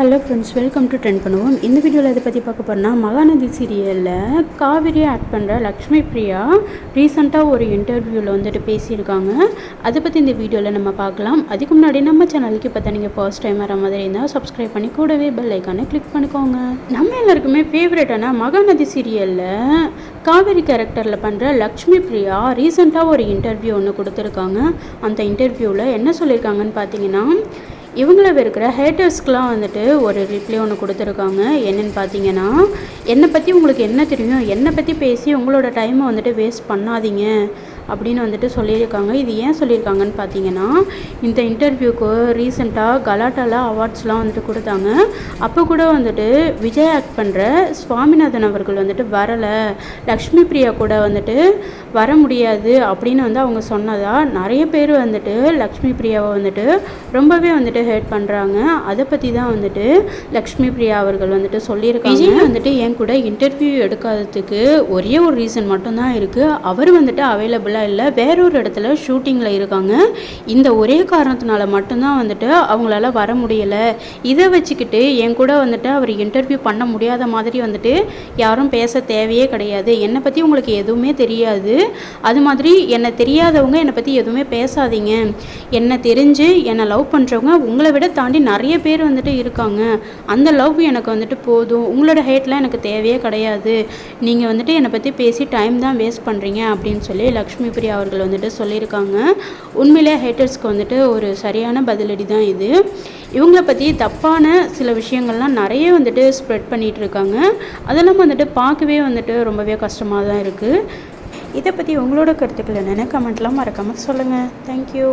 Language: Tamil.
Hello friends welcome to ten பண்ணுவோம் இந்த வீடியோவில் இதை பற்றி பார்க்க போனால் மகாநதி சீரியலில் காவிரியை ஆக்ட் பண்ணுற லக்ஷ்மி பிரியா ரீசெண்டாக ஒரு இன்டர்வியூவில் வந்துட்டு பேசியிருக்காங்க. அதை பற்றி இந்த வீடியோவில் நம்ம பார்க்கலாம். அதுக்கு முன்னாடி நம்ம சேனலுக்கு இப்போ தான் நீங்கள் ஃபர்ஸ்ட் டைம் வர மாதிரி இருந்தால் சப்ஸ்கிரைப் பண்ணி கூடவே பெல் ஐக்கானே கிளிக் பண்ணிக்கோங்க. நம்ம எல்லாருக்குமே ஃபேவரட்டான மகாநதி சீரியலில் காவேரி கேரக்டரில் பண்ணுற லக்ஷ்மி பிரியா ரீசெண்டாக ஒரு இன்டர்வியூ ஒன்று கொடுத்துருக்காங்க. அந்த இன்டர்வியூவில் என்ன சொல்லியிருக்காங்கன்னு பார்த்தீங்கன்னா இவங்கள இருக்கிற ஹேட்டர்ஸ்க்கெலாம் வந்துட்டு ஒரு ரிப்ளை ஒன்று கொடுத்துருக்காங்க. என்னென்னு பார்த்தீங்கன்னா என்னை பற்றி உங்களுக்கு என்ன தெரியும்? என்னை பற்றி பேசி உங்களோட டைமை வந்துட்டு வேஸ்ட் பண்ணாதீங்க. அப்படின்னு வந்துட்டு சொல்லியிருக்காங்க. இது ஏன் சொல்லியிருக்காங்கன்னு பார்த்தீங்கன்னா இந்த இன்டர்வியூக்கு ரீசெண்டாக கலாட்டாவில் அவார்ட்ஸ்லாம் வந்துட்டு கொடுத்தாங்க. அப்போ கூட வந்துட்டு விஜய் ஆக்ட் பண்ணுற சுவாமிநாதன் அவர்கள் வந்துட்டு வரலை. லக்ஷ்மி பிரியா கூட வந்துட்டு வர முடியாது அப்படின்னு வந்து அவங்க சொன்னதாக நிறைய பேர் வந்துட்டு லக்ஷ்மி பிரியாவை வந்துட்டு ரொம்பவே வந்துட்டு ஹேட் பண்ணுறாங்க அதை பற்றி தான் வந்துட்டு லக்ஷ்மி பிரியா அவர்கள் வந்துட்டு சொல்லியிருக்காங்க. விஜய் வந்துட்டு என் கூட இன்டர்வியூ எடுக்காததுக்கு ஒரே ஒரு ரீசன் மட்டும்தான் இருக்குது அவர் வந்துட்டு அவைலபிள் அவைலபிளாக இல்லை. வேறொரு இடத்துல ஷூட்டிங்கில் இருக்காங்க. இந்த ஒரே காரணத்தினால மட்டும்தான் வந்துட்டு அவங்களால வர முடியலை. இதை வச்சுக்கிட்டு என் கூட வந்துட்டு அவர் இன்டர்வியூ பண்ண முடியாத மாதிரி வந்துட்டு யாரும் பேச தேவையே கிடையாது. என்னை பற்றி உங்களுக்கு எதுவுமே தெரியாது. அது மாதிரி என்னை தெரியாதவங்க என்னை பற்றி எதுவுமே பேசாதீங்க. என்னை தெரிஞ்சு என்னை லவ் பண்ணுறவங்க உங்களை விட தாண்டி நிறைய பேர் வந்துட்டு இருக்காங்க. அந்த லவ் எனக்கு வந்துட்டு போதும். உங்களோட ஹேட்லாம் எனக்கு தேவையே கிடையாது. நீங்கள் வந்துட்டு என்னை பற்றி பேசி டைம் தான் வேஸ்ட் பண்ணுறீங்க அப்படின்னு சொல்லி லக்ஷ்மி லக்ஷ்மி பிரியா அவர்கள் வந்துட்டு சொல்லியிருக்காங்க. உண்மையிலே ஹேட்டர்ஸ்க்கு வந்துட்டு ஒரு சரியான பதிலடி தான் இது. இவங்களை பற்றி தப்பான சில விஷயங்கள்லாம் நிறைய வந்துட்டு ஸ்ப்ரெட் பண்ணிகிட்டு இருக்காங்க. அதெல்லாம் வந்துட்டு பார்க்கவே வந்துட்டு ரொம்பவே கஷ்டமாக தான் இருக்குது இதை பற்றி உங்களோட கருத்துக்கள் என்னென்ன கமெண்ட்லாம் மறக்காமல் சொல்லுங்கள் தேங்க்யூ